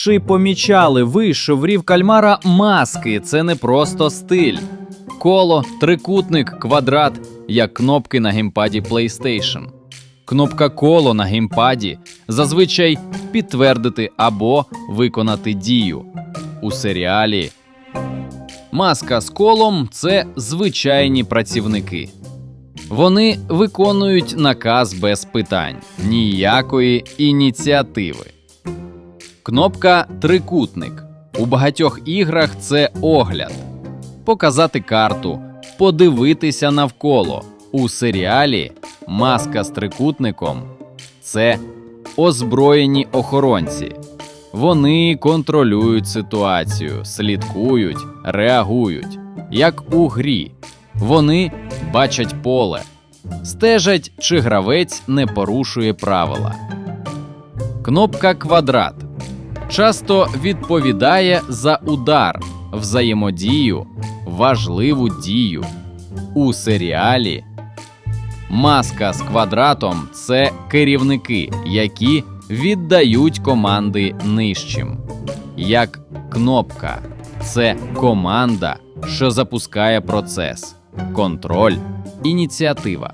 Чи помічали ви, що в рів кальмара маски це не просто стиль? Коло, трикутник, квадрат, як кнопки на геймпаді PlayStation. Кнопка коло на геймпаді зазвичай підтвердити або виконати дію. У серіалі Маска з колом це звичайні працівники. Вони виконують наказ без питань, ніякої ініціативи. Кнопка Трикутник. У багатьох іграх це огляд. Показати карту, подивитися навколо. У серіалі Маска з трикутником це озброєні охоронці. Вони контролюють ситуацію, слідкують, реагують. Як у грі. Вони бачать поле, стежать, чи гравець не порушує правила. Кнопка квадрат часто відповідає за удар, взаємодію, важливу дію. У серіалі Маска з квадратом це керівники, які віддають команди нижчим. Як кнопка це команда, що запускає процес, контроль, ініціатива.